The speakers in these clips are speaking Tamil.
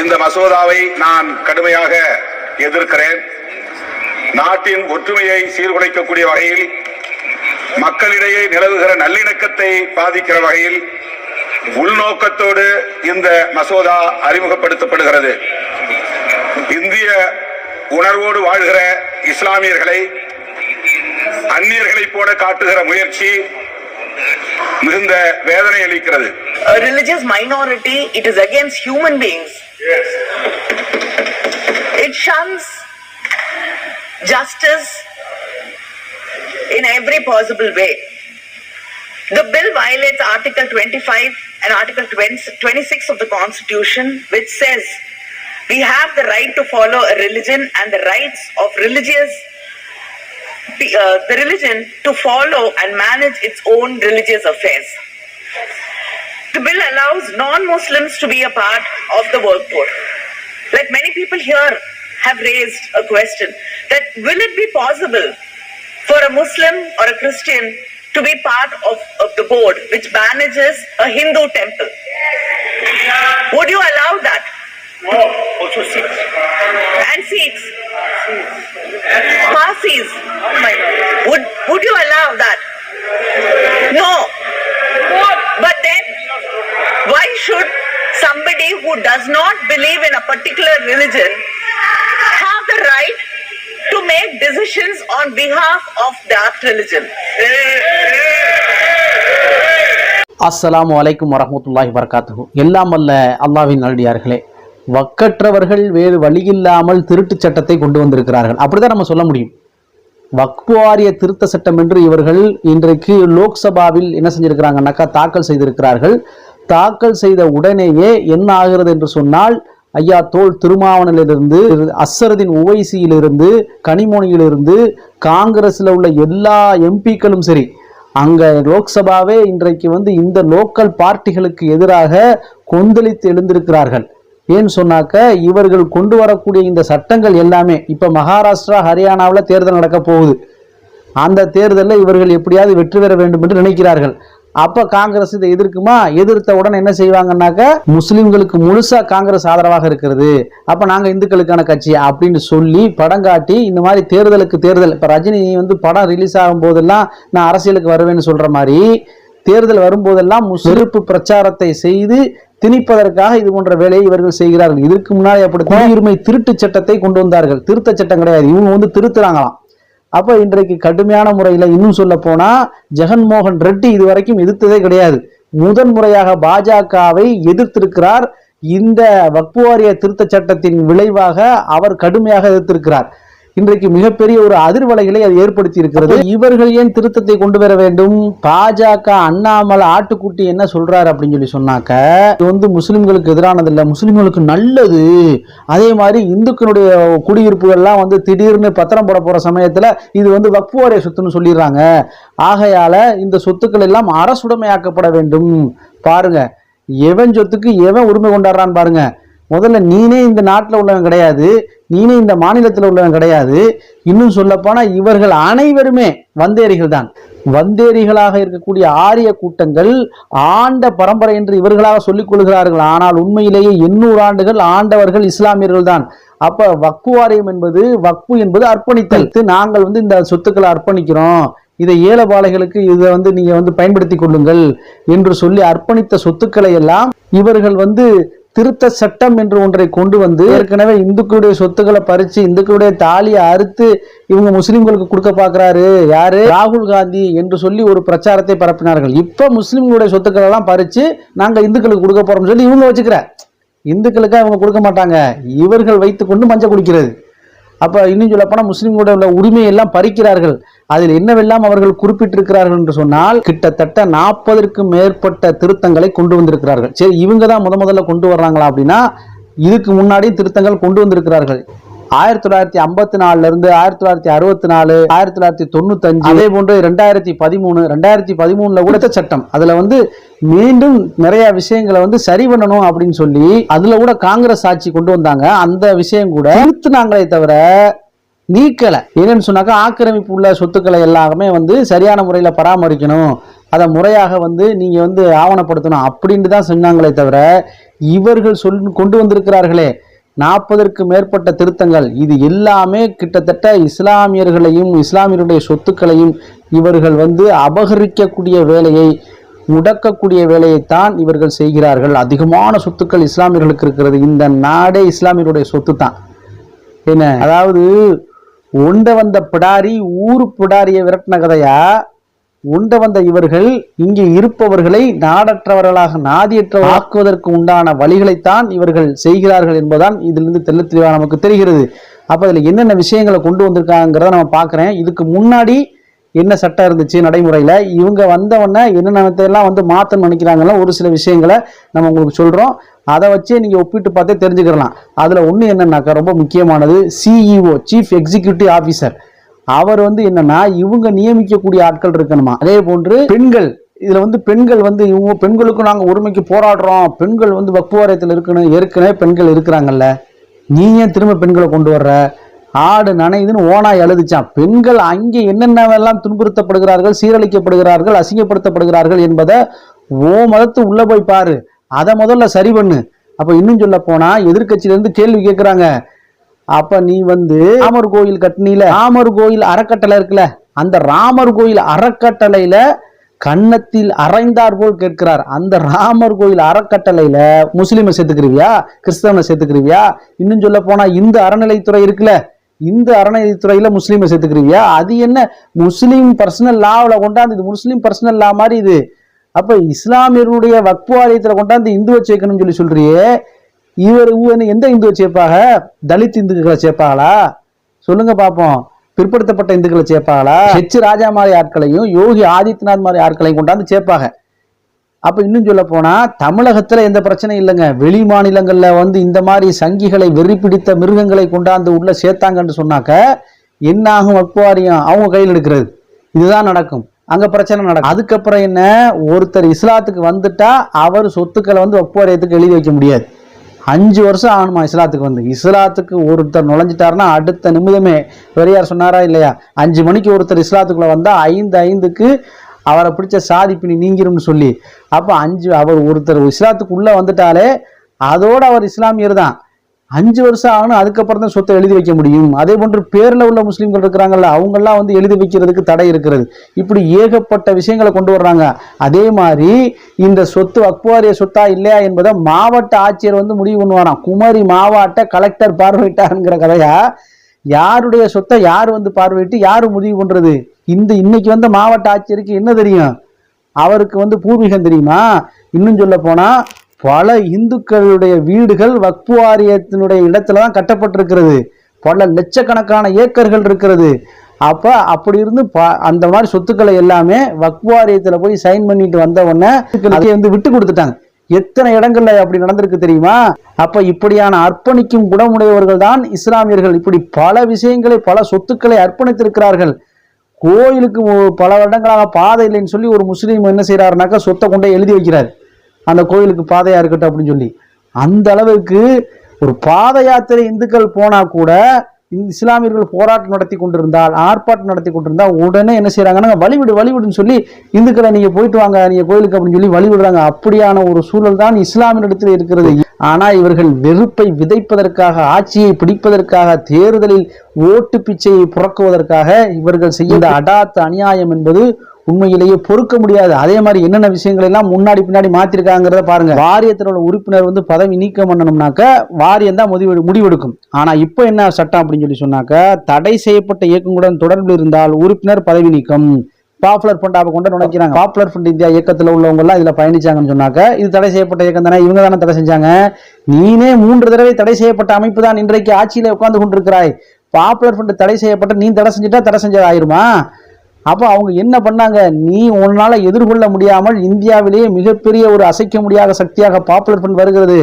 இந்த மசோதாவை நான் கடுமையாக எதிர்க்கிறேன். நாட்டின் ஒற்றுமையை சீர்குலைக்கக்கூடிய வகையில் மக்களிடையே நிலவுகிற நல்லிணக்கத்தை பாதிக்கிற வகையில் உள்நோக்கத்தோடு இந்த மசோதா அறிமுகப்படுத்தப்படுகிறது. இந்திய உணர்வோடு வாழ்கிற இஸ்லாமியர்களை அந்நியர்களைப் போல காட்டுகிற முயற்சி மிகுந்த வேதனை அளிக்கிறது. A religious minority, it is against human beings. Yes. It shuns justice in every possible way. The bill violates Article 25 and Article 20 26 of the Constitution, which says we have the right to follow a religion and the rights of religious uh, the religion to follow and manage its own religious affairs. The bill allows non-Muslims to be a part of the workforce. Like many people here have raised a question that will it be possible for a Muslim or a Christian to be part of, of the board which manages a Hindu temple? Would you make decisions on behalf of that religion? அஸ்ஸலாமு அலைக்கும் வரஹ்மத்துல்லாஹி வரகாத்து எல்லாம் அல்ல அல்லாவின் நல்லடியார்களே வக்கற்றவர்கள் வேறு வழியில்லாமல் திருட்டுச் சட்டத்தை கொண்டு வந்திருக்கிறார்கள். அப்படிதான் நம்ம சொல்ல முடியும். வக்பு வாரிய திருத்த சட்டம் என்று இவர்கள் இன்றைக்கு லோக்சபாவில் என்ன செஞ்சிருக்கிறாங்கன்னாக்கா தாக்கல் செய்திருக்கிறார்கள். தாக்கல் செய்த உடனேயே என்ன ஆகிறது என்று சொன்னால் ஐயா தோல் திருமாவனிலிருந்து அஸ்ஸருதீன் உவைசியிலிருந்து கனிமொழியிலிருந்து காங்கிரஸில் உள்ள எல்லா எம்பிக்களும் சரி அங்கே லோக்சபாவே இன்றைக்கு வந்து இந்த லோக்கல் பார்ட்டிகளுக்கு எதிராக கொந்தளித்து எழுந்திருக்கிறார்கள். ஏன்னு சொன்னாக்க இவர்கள் கொண்டு வரக்கூடிய இந்த சட்டங்கள் எல்லாமே இப்போ மகாராஷ்டிரா ஹரியானாவில் தேர்தல் நடக்க போகுது. அந்த தேர்தலில் இவர்கள் எப்படியாவது வெற்றி பெற வேண்டும் என்று நினைக்கிறார்கள். அப்ப காங்கிரஸ் இதை எதிர்க்குமா? எதிர்த்த உடனே என்ன செய்வாங்கன்னாக்க முஸ்லிம்களுக்கு முழுசா காங்கிரஸ் ஆதரவாக இருக்கிறது. அப்ப நாங்க இந்துக்களுக்கான கட்சி அப்படின்னு சொல்லி படம் காட்டி இந்த மாதிரி தேர்தலுக்கு தேர்தல் இப்ப ரஜினி வந்து படம் ரிலீஸ் ஆகும் போதெல்லாம் நான் அரசியலுக்கு வருவேன்னு சொல்ற மாதிரி தேர்தல் வரும்போதெல்லாம் முஸ்லிப்பு பிரச்சாரத்தை செய்து திணிப்பதற்காக இது போன்ற வேலையை இவர்கள் செய்கிறார்கள். இதற்கு முன்னாடி அப்படி குடியுரிமை திருட்டு சட்டத்தை கொண்டு வந்தார்கள். திருத்த சட்டம் கிடையாது. இவங்க வந்து திருத்துறாங்களாம். அப்போ இன்றைக்கு கடுமையான முறையில் இன்னும் சொல்ல போனால் ஜெகன்மோகன் ரெட்டி இதுவரைக்கும் எதிர்த்ததே கிடையாது. முதன் முறையாக பாஜகவை எதிர்த்திருக்கிறார். இந்த வக்பு வாரிய திருத்த சட்டத்தின் விளைவாக அவர் கடுமையாக எதிர்த்திருக்கிறார். இன்றைக்கு மிகப்பெரிய ஒரு அதிர்வலைகளை அது ஏற்படுத்தி இருக்கிறது இவர்கள் ஏன் திருத்தத்தை கொண்டு வர வேண்டும்? பாஜக அண்ணாமலை ஆட்டுக்குட்டி என்ன சொல்றாரு அப்படின்னு சொல்லி சொன்னாக்க இது வந்து முஸ்லிம்களுக்கு எதிரானது இல்லை முஸ்லிம்களுக்கு நல்லது. அதே மாதிரி இந்துக்களுடைய குடியிருப்புகள்லாம் வந்து திடீர்னு பத்திரம் போட போற சமயத்துல இது வந்து வக்ஃபு சொத்துன்னு சொல்லிடுறாங்க. ஆகையால இந்த சொத்துக்கள் எல்லாம் அரசுடைமையாக்கப்பட வேண்டும். பாருங்க எவன் சொத்துக்கு எவன் உரிமை கொண்டாடுறான்னு பாருங்க. முதல்ல நீனே இந்த நாட்டில் உள்ளவன் கிடையாது. நீனே இந்த மாநிலத்தில் உள்ளவன் கிடையாது. இன்னும் சொல்லப்போனால் இவர்கள் அனைவருமே வந்தேரிகள் தான் வந்தேரிகளாக இருக்கக்கூடிய ஆரிய கூட்டங்கள் ஆண்ட பரம்பரை என்று இவர்களாக சொல்லிக் கொள்கிறார்கள். ஆனால் உண்மையிலேயே எண்ணூறு ஆண்டுகள் ஆண்டவர்கள் இஸ்லாமியர்கள் தான் அப்ப வக்பு வாரியம் என்பது வக்பு என்பது அர்ப்பணித்தல். நாங்கள் வந்து இந்த சொத்துக்களை அர்ப்பணிக்கிறோம். இதை ஏலபாளைகளுக்கு இதை வந்து நீங்க வந்து பயன்படுத்தி கொள்ளுங்கள் என்று சொல்லி அர்ப்பணித்த சொத்துக்களை எல்லாம் இவர்கள் வந்து திருத்த சட்டம் என்று ஒன்றை கொண்டு வந்து ஏற்கனவே இந்துக்களுடைய சொத்துக்களை பறிச்சு இந்துக்களுடைய தாலியை அறுத்து இவங்க முஸ்லிம்களுக்கு கொடுக்க பார்க்கறாரு. யாரு? ராகுல் காந்தி என்று சொல்லி ஒரு பிரச்சாரத்தை பரப்பினார்கள். இப்ப முஸ்லிம்களுடைய சொத்துக்களை எல்லாம் பறிச்சு நாங்க இந்துக்களுக்கு கொடுக்க போறோம்னு சொல்லி இவங்க வச்சுக்கிற. இந்துக்களுக்கு அவங்க கொடுக்க மாட்டாங்க. இவர்கள் வைத்துக்கொண்டு மஞ்சள் குடிக்கிறது. அப்போ இன்னும் சொல்லப்போனால் முஸ்லீம்களுடைய உள்ள உரிமையெல்லாம் பறிக்கிறார்கள். அதில் என்னவெல்லாம் அவர்கள் குறிப்பிட்டிருக்கிறார்கள் என்று சொன்னால் கிட்டத்தட்ட நாற்பதற்கும் மேற்பட்ட திருத்தங்களை கொண்டு வந்திருக்கிறார்கள். சரி இவங்க தான் முத முதல்ல கொண்டு வர்றாங்களா அப்படின்னா இதுக்கு முன்னாடியும் திருத்தங்கள் கொண்டு வந்திருக்கிறார்கள். ஆயிரத்தி தொள்ளாயிரத்தி ஐம்பத்தி நாலுல இருந்து ஆயிரத்தி தொள்ளாயிரத்தி அறுபத்தி நாலு ஆயிரத்தி தொள்ளாயிரத்தி தொண்ணூத்தஞ்சு அதே போன்று ரெண்டாயிரத்தி பதிமூணு ரெண்டாயிரத்தி பதிமூணுல உடுத்த சட்டம். அதுல வந்து மீண்டும் நிறைய விஷயங்களை வந்து சரி பண்ணணும் அப்படின்னு சொல்லி அதுல கூட காங்கிரஸ் ஆட்சி கொண்டு வந்தாங்க. அந்த விஷயம் கூட திருத்தினாங்களே தவிர நீக்கலை. என்னன்னு சொன்னாக்கா ஆக்கிரமிப்பு உள்ள சொத்துக்களை எல்லாமே வந்து சரியான முறையில் பராமரிக்கணும். அதை முறையாக வந்து நீங்கள் வந்து ஆவணப்படுத்தணும் அப்படின்ட்டு தான் சொன்னாங்களே தவிர இவர்கள் சொல் கொண்டு வந்திருக்கிறார்களே. நாற்பதற்கு மேற்பட்ட திருத்தங்கள். இது எல்லாமே கிட்டத்தட்ட இஸ்லாமியர்களையும் இஸ்லாமியருடைய சொத்துக்களையும் இவர்கள் வந்து அபகரிக்கக்கூடிய வேலையை முடக்கக்கூடிய வேலையைத்தான் இவர்கள் செய்கிறார்கள். அதிகமான சொத்துக்கள் இஸ்லாமியர்களுக்கு இருக்கிறது. இந்த நாடே இஸ்லாமியருடைய சொத்து தான் என்ன? அதாவது உண்ட வந்த பிடாரி ஊரு பிடாரியை விரட்டின கதையா? உண்ட வந்த இவர்கள் இங்கே இருப்பவர்களை நாடற்றவர்களாக நாதியற்ற ஆக்குவதற்கு உண்டான வழிகளைத்தான் இவர்கள் செய்கிறார்கள் என்பதுதான் இதிலிருந்து தெல்ல தெளிவாக நமக்கு தெரிகிறது. அப்போ இதில் என்னென்ன விஷயங்களை கொண்டு வந்திருக்காங்கிறத நம்ம பார்க்குறேன். இதுக்கு முன்னாடி என்ன சட்டம் இருந்துச்சு நடைமுறையில்? இவங்க வந்தவொடனே என்னென்ன வந்து மாற்றணும் நினைக்கிறாங்களோ ஒரு சில விஷயங்களை நம்ம உங்களுக்கு சொல்கிறோம் அதை வச்சே நீங்கள் ஒப்பிட்டு பார்த்தே தெரிஞ்சுக்கலாம் அதில் ஒன்று என்னன்னாக்கா ரொம்ப முக்கியமானது சிஇஓ சீஃப் எக்ஸிகியூட்டிவ் ஆஃபீஸர் அவர் வந்து என்னன்னா இவங்க நியமிக்கக்கூடிய ஆட்கள் இருக்கணுமா? அதே போன்று பெண்கள். இதில் வந்து பெண்கள் வந்து இவங்க பெண்களுக்கும் நாங்கள் உரிமைக்கு போராடுறோம். பெண்கள் வந்து வக்குவாரியத்தில் இருக்கணும் ஏற்கனவே பெண்கள் இருக்கிறாங்கல்ல. நீ ஏன் திரும்ப பெண்களை கொண்டு வர்ற? ஆடு நனையுதுன்னு ஓனாய் எழுதிச்சான் பெண்கள் அங்கே என்னென்னவெல்லாம் துன்புறுத்தப்படுகிறார்கள் சீரழிக்கப்படுகிறார்கள் அசிங்கப்படுத்தப்படுகிறார்கள் என்பதை ஓ மதத்து உள்ள போய் பாரு. அதை முதல்ல சரி பண்ணு. அப்ப இன்னும் சொல்ல போனா எதிர்கட்சியிலிருந்து கேள்வி கேட்கிறாங்க. அப்ப நீ வந்து ராமர் கோயில் கட்டினில ராமர் கோயில் அறக்கட்டளை இருக்குல்ல அந்த ராமர் கோயில் அறக்கட்டளையில கன்னத்தில் அரைந்தார் போல் கேட்கிறார். அந்த ராமர் கோயில் அறக்கட்டளையில முஸ்லீமை சேர்த்துக்கிருவியா கிறிஸ்தவனை சேர்த்துக்கிருவியா இன்னும் சொல்ல போனா இந்து அறநிலைத்துறை இருக்குல்ல இந்த அறநிலைத்துறையில முஸ்லீமை சேர்த்துக்கிறீங்க. அது என்ன? முஸ்லீம் பர்சனல் லாவில் கொண்டாந்து இது முஸ்லீம் பர்சனல் லா மாதிரி இது. அப்ப இஸ்லாமியருடைய வக்பு கொண்டாந்து இந்து வச்சேக்கணும்னு சொல்லி சொல்றியே. இவர் இவன் எந்த இந்துவை சேர்ப்பாக தலித் இந்துக்களை சேர்ப்பாங்களா? சொல்லுங்க பார்ப்போம் பிற்படுத்தப்பட்ட இந்துக்களை சேர்ப்பாங்களா? ஹெச் ராஜா மாதிரி ஆட்களையும் யோகி ஆதித்யநாத் மாதிரி ஆட்களையும் கொண்டாந்து சேர்ப்பாங்க. அப்ப இன்னும் சொல்ல போனா தமிழகத்துல எந்த பிரச்சனையும் இல்லைங்க. வெளி மாநிலங்கள்ல வந்து இந்த மாதிரி சங்கிகளை வெறி பிடித்த மிருகங்களை கொண்டாந்து உள்ள சேர்த்தாங்கன்னு சொன்னாக்க என்ன ஆகும் வக்வாரியம் அவங்க கையில் எடுக்கிறது. இதுதான் நடக்கும். அங்க பிரச்சனை நடக்கும். அதுக்கப்புறம் என்ன? ஒருத்தர் இஸ்லாத்துக்கு வந்துட்டா அவர் சொத்துக்களை வந்து வக்வாரியத்துக்கு எழுதி வைக்க முடியாது. அஞ்சு வருஷம் ஆகணுமா இஸ்லாத்துக்கு வந்து? இஸ்லாத்துக்கு ஒருத்தர் நுழைஞ்சிட்டாருன்னா அடுத்த நிமிடமே பெரியார் சொன்னாரா இல்லையா? அஞ்சு மணிக்கு ஒருத்தர் இஸ்லாத்துக்குள்ள வந்தா ஐந்து ஐந்துக்கு அவரை பிடிச்ச சாதி பிணி நீங்கிரும்னு சொல்லி. அப்போ அஞ்சு அவர் ஒருத்தர் இஸ்லாத்துக்குள்ளே வந்துட்டாலே அதோட அவர் இஸ்லாமியர் தான். அஞ்சு வருஷம் ஆகணும் அதுக்கப்புறம் தான் சொத்தை எழுதி வைக்க முடியும். அதே போன்று பேரில் உள்ள முஸ்லீம்கள் இருக்கிறாங்கல்ல அவங்கெல்லாம் வந்து எழுதி வைக்கிறதுக்கு தடை இருக்கிறது. இப்படி ஏகப்பட்ட விஷயங்களை கொண்டு வர்றாங்க. அதே மாதிரி இந்த சொத்து அக்வாரிய சொத்தா இல்லையா என்பதை மாவட்ட ஆட்சியர் வந்து முடிவு பண்ணுவாராம். குமரி மாவட்ட கலெக்டர் பார்வையிட்டாருங்கிற கதையா? யாருடைய சொத்தை யார் வந்து பார்வையிட்டு யார் முடிவு பண்ணுறது இந்த இன்னைக்கு வந்த மாவட்ட ஆட்சியருக்கு என்ன தெரியும்? அவருக்கு வந்து பூர்வீகம் தெரியுமா? இன்னும் சொல்ல போனால் பல இந்துக்களுடைய வீடுகள் வக்பு வாரியத்தினுடைய இடத்துல தான் கட்டப்பட்டிருக்கிறது. பல லட்சக்கணக்கான ஏக்கர்கள் இருக்கிறது. அப்போ அப்படி இருந்து ப- அந்த மாதிரி சொத்துக்களை எல்லாமே வக்பு வாரியத்தில் போய் சைன் பண்ணிட்டு வந்த உடனே அதை வந்து விட்டு கொடுத்துட்டாங்க. எத்தனை இடங்கள்ல அப்படி நடந்திருக்கு தெரியுமா? அப்ப இப்படியான அர்ப்பணிக்கும் குணமுடையவர்கள் தான் இஸ்லாமியர்கள். இப்படி பல விஷயங்களை பல சொத்துக்களை அர்ப்பணித்திருக்கிறார்கள். கோயிலுக்கு பல வருடங்களாக பாதை இல்லைன்னு சொல்லி ஒரு முஸ்லீம் என்ன செய்கிறாருனாக்கா சொத்தை கொண்டே எழுதி வைக்கிறார். அந்த கோயிலுக்கு பாதையாக இருக்கட்டும் அப்படின்னு சொல்லி. அந்த அளவுக்கு ஒரு பாத யாத்திரை இந்துக்கள் போனால் கூட இஸ்லாமியர்கள் போராட்டம் நடத்தி கொண்டிருந்தால் ஆர்ப்பாட்டம் நடத்தி கொண்டிருந்தால் உடனே என்ன செய்கிறாங்கன்னா வழிவிடு வழிவிடுன்னு சொல்லி இந்துக்களை நீங்க போயிட்டு வாங்க நீங்க கோயிலுக்கு அப்படின்னு சொல்லி வழிவிடுறாங்க. அப்படியான ஒரு சூழல் தான் இஸ்லாமியரிடத்தில் இருக்கிறது. ஆனால் இவர்கள் வெறுப்பை விதைப்பதற்காக ஆட்சியை பிடிப்பதற்காக தேர்தலில் ஓட்டு பிச்சையை புறக்குவதற்காக இவர்கள் செய்த அடாத்து அநியாயம் என்பது உண்மையிலேயே பொறுக்க முடியாது. அதே மாதிரி என்னென்ன விஷயங்கள் எல்லாம் முன்னாடி பின்னாடி மாத்திருக்காங்கிறத பாருங்க. வாரியத்தினோட உறுப்பினர் வந்து பதவி நீக்கம் பண்ணணும்னாக்க வாரியம் தான் முடிவு முடிவெடுக்கும். ஆனா இப்போ என்ன சட்டம் அப்படின்னு சொல்லி சொன்னாக்க தடை செய்யப்பட்ட இயக்கங்களுடன் தொடர்பில் இருந்தால் உறுப்பினர் பதவி நீக்கம். பாப்புலர் ஃபண்ட் அப்ப கொண்டு நுழைக்கிறாங்க. பாப்புலர் ஃபண்ட் இந்தியா இயக்கத்தில் உள்ளவங்க எல்லாம் பயணிச்சாங்கன்னு சொன்னாக்க இது தடை செய்யப்பட்ட இயக்கம் தானே இவங்க தானே தடை செஞ்சாங்க. நீனே மூன்று தடவை தடை செய்யப்பட்ட அமைப்பு தான் இன்றைக்கு ஆட்சியில் உட்கார்ந்து கொண்டிருக்கிறாய். பாப்புலர் ஃபண்ட் தடை செய்யப்பட்ட நீ தடை செஞ்சுட்டா தடை செஞ்சது ஆயிருமா? அப்போ அவங்க என்ன பண்ணாங்க? நீ உன்னால் எதிர்கொள்ள முடியாமல் இந்தியாவிலேயே மிகப்பெரிய ஒரு அசைக்க முடியாத சக்தியாக பாப்புலர் ஃபண்ட் வருகிறது.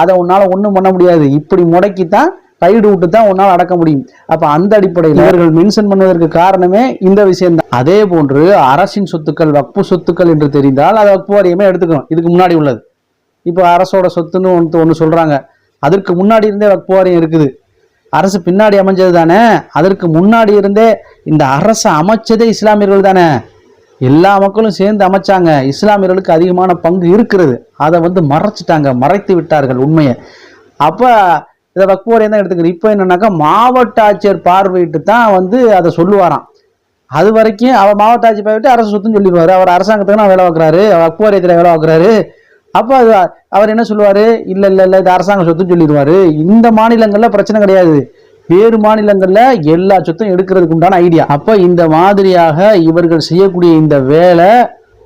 அதை உன்னால் ஒன்றும் பண்ண முடியாது. இப்படி முடக்கித்தான் கைடு விட்டு தான் உன்னால் அடக்க முடியும். அப்போ அந்த அடிப்படையில் இவர்கள் மென்ஷன் பண்ணுவதற்கு காரணமே இந்த விஷயம்தான். அதே போன்று அரசின் சொத்துக்கள் வக்பு சொத்துக்கள் என்று தெரிந்தால் அதை வக்பு வாரியமே எடுத்துக்கணும். இதுக்கு முன்னாடி உள்ளது. இப்போ அரசோட சொத்துன்னு ஒன்று ஒன்று சொல்கிறாங்க அதற்கு முன்னாடி இருந்தே வக்பு வாரியம் இருக்குது. அரசு பின்னாடி அமைஞ்சது தானே? அதற்கு முன்னாடி இருந்தே இந்த அரசை அமைச்சதே இஸ்லாமியர்கள் தானே? எல்லா மக்களும் சேர்ந்து அமைச்சாங்க. இஸ்லாமியர்களுக்கு அதிகமான பங்கு இருக்கிறது. அதை வந்து மறைச்சிட்டாங்க. மறைத்து விட்டார்கள் உண்மையை. அப்போ இதை வக்குவரையும் தான் எடுத்துக்கிறேன் இப்போ என்னன்னாக்கா மாவட்ட ஆட்சியர் பார்வையிட்டு தான் வந்து அதை சொல்லுவாராம். அது வரைக்கும் அவர் மாவட்ட ஆட்சி போயிட்டு அரசு சொத்துன்னு சொல்லிடுவார். அவர் அரசாங்கத்துக்கு நான் வேலை பார்க்குறாரு. அக்குவாரியத்தில் வேலை பார்க்குறாரு. அப்போ அது அவர் என்ன சொல்லுவாரு? இல்லை இல்லை இல்லை இது அரசாங்க சொத்துன்னு சொல்லிடுவாரு. இந்த மாநிலங்களில் பிரச்சனை கிடையாது. வேறு மாநிலங்களில் எல்லா சொத்தும் எடுக்கிறதுக்கு உண்டான ஐடியா அப்போ இந்த மாதிரியாக இவர்கள் செய்யக்கூடிய இந்த வேலை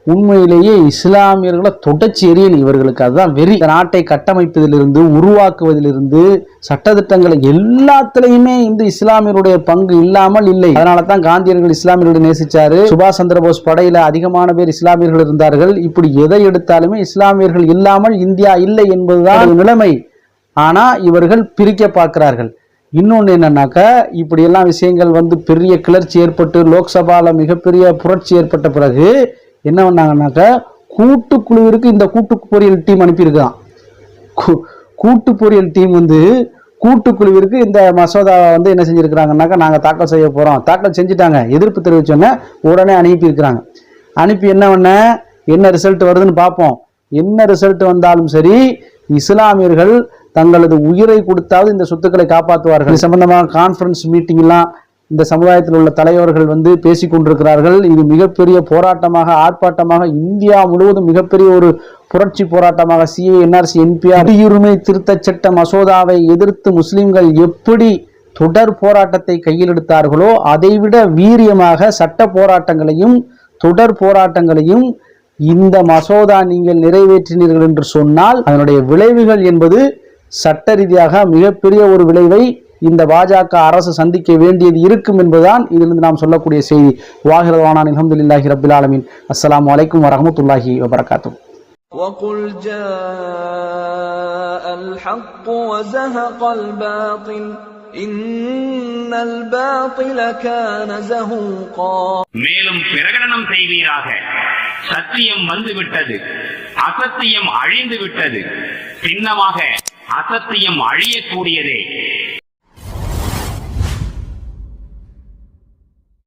உண்மையிலேயே இஸ்லாமியர்களை தொடச்சி எறியல் இவர்களுக்கு அதுதான் வெறி. நாட்டை கட்டமைப்பதிலிருந்து உருவாக்குவதிலிருந்து சட்டத்திட்டங்களை எல்லாத்துலயுமே இந்த இஸ்லாமியருடைய பங்கு இல்லாமல் இல்லை. அதனால தான் காந்தியர்கள் இஸ்லாமியர்களை நேசிச்சாரு. சுபாஷ் சந்திரபோஸ் படையில அதிகமான பேர் இஸ்லாமியர்கள் இருந்தார்கள். இப்படி எதை எடுத்தாலுமே இஸ்லாமியர்கள் இல்லாமல் இந்தியா இல்லை என்பதுதான் ஒரு நிலைமை. ஆனா இவர்கள் பிரிக்க பார்க்கிறார்கள். இன்னொன்று என்னன்னாக்கா இப்படியெல்லாம் விஷயங்கள் வந்து பெரிய கிளர்ச்சி ஏற்பட்டு லோக்சபால மிகப்பெரிய புரட்சி ஏற்பட்ட பிறகு என்ன பண்ணாங்கன்னாக்கா கூட்டுக்குழுவிற்கு இந்த கூட்டு பொறியியல் டீம் அனுப்பியிருக்கான். கூ- கூட்டு பொறியியல் டீம் வந்து கூட்டுக்குழுவிற்கு இந்த மசோதாவை வந்து என்ன செஞ்சுருக்கிறாங்கனாக்கா நாங்கள் தாக்கல் செய்ய போகிறோம் தாக்கல் செஞ்சுட்டாங்க. எதிர்ப்பு தெரிவிச்சோன்னே உடனே அனுப்பியிருக்கிறாங்க. அனுப்பி என்ன பண்ண? என்ன ரிசல்ட் வருதுன்னு பார்ப்போம். என்ன ரிசல்ட் வந்தாலும் சரி இஸ்லாமியர்கள் தங்களது உயிரை கொடுத்தாவது இந்த சொத்துக்களை காப்பாற்றுவார்கள். சம்பந்தமாக கான்ஃபரன்ஸ் மீட்டிங்லாம் இந்த சமுதாயத்தில் உள்ள தலைவர்கள் வந்து பேசிக்கொண்டிருக்கிறார்கள் இது மிகப்பெரிய போராட்டமாக ஆர்ப்பாட்டமாக இந்தியா முழுவதும் மிகப்பெரிய ஒரு புரட்சி போராட்டமாக சிஏ என்ஆர்சி என்பிஆர் குடியுரிமை திருத்தச் சட்ட மசோதாவை எதிர்த்து முஸ்லிம்கள் எப்படி தொடர் போராட்டத்தை கையில் எடுத்தார்களோ அதைவிட வீரியமாக சட்ட போராட்டங்களையும் தொடர் போராட்டங்களையும் இந்த மசோதா நீங்கள் நிறைவேற்றினீர்கள் என்று சொன்னால் அதனுடைய விளைவுகள் என்பது சட்ட ரீதியாக மிகப்பெரிய ஒரு விளைவை இந்த பாஜக அரசு சந்திக்க வேண்டியது இருக்கும் என்பதுதான் இதிலிருந்து நாம் சொல்லக்கூடிய செய்தி வாகிரவானான் அலமதுல்லாஹி ரபில் ஆலமின் அஸ்ஸலாமு அலைக்கும் வரஹமத்துல்லாஹி வபரகாத்துஹ் وقل جاء الحق وزهق الباطل إن الباطل كان زهوقا மேலும் பிரகடனம் செய்வீராக சத்தியம் வந்துவிட்டது அசத்தியம் அழிந்து விட்டது சின்னமாக அசத்தியம் அழியக்கூடியதே